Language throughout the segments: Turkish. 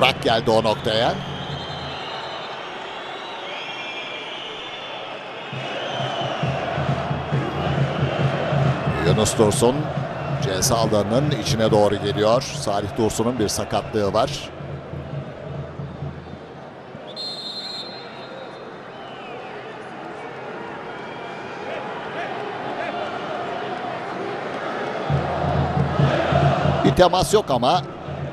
Burak geldi o noktaya. Yunus Dursun ceza alanının içine doğru geliyor. Salih Dursun'un bir sakatlığı var. Bir temas yok ama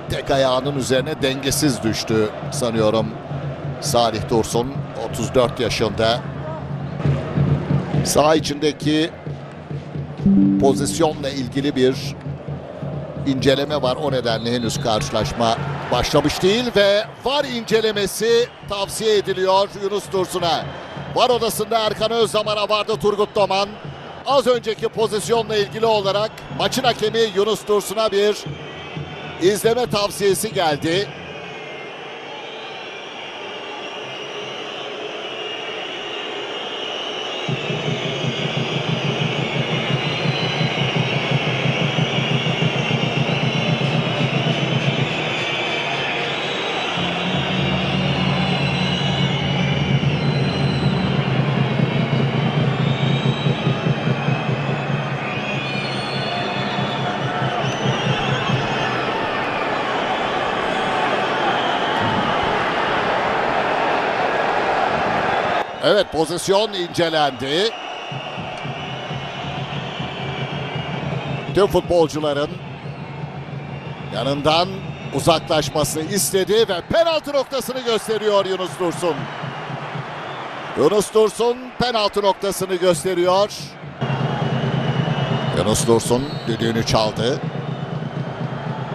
tek ayağının üzerine dengesiz düştü sanıyorum. Salih Dursun 34 yaşında. Sağ içindeki pozisyonla ilgili bir inceleme var. O nedenle henüz karşılaşma başlamış değil ve var incelemesi tavsiye ediliyor Yunus Dursun'a. Var odasında Erkan Özdamar'a vardı Turgut Doman. Az önceki pozisyonla ilgili olarak maçın hakemi Yunus Dursun'a bir izleme tavsiyesi geldi. Evet pozisyon incelendi. Tüm futbolcuların yanından uzaklaşmasını istedi ve penaltı noktasını gösteriyor Yunus Dursun. Yunus Dursun penaltı noktasını gösteriyor. Yunus Dursun düdüğünü çaldı.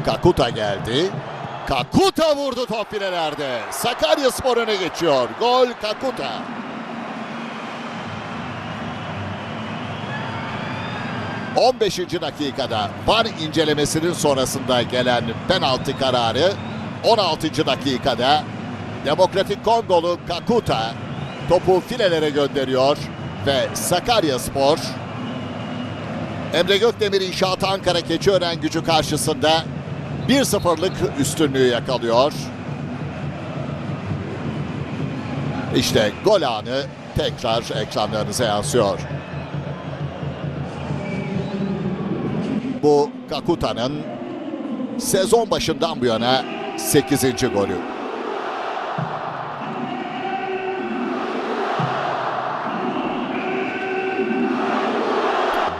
Kakuta geldi. Kakuta vurdu top filelerde. Sakarya Spor öne geçiyor. Gol Kakuta. ...15. dakikada VAR incelemesinin sonrasında gelen penaltı kararı... ...16. dakikada... ...Demokratik Kongolu Kakuta... ...topu filelere gönderiyor... ...ve Sakarya Spor... Emre Gökdemir İnşaat Ankara Keçiören gücü karşısında 1-0'lık üstünlüğü yakalıyor. İşte gol anı tekrar ekranlarınıza yansıyor. Bu Kakuta'nın sezon başından bu yana 8. golü.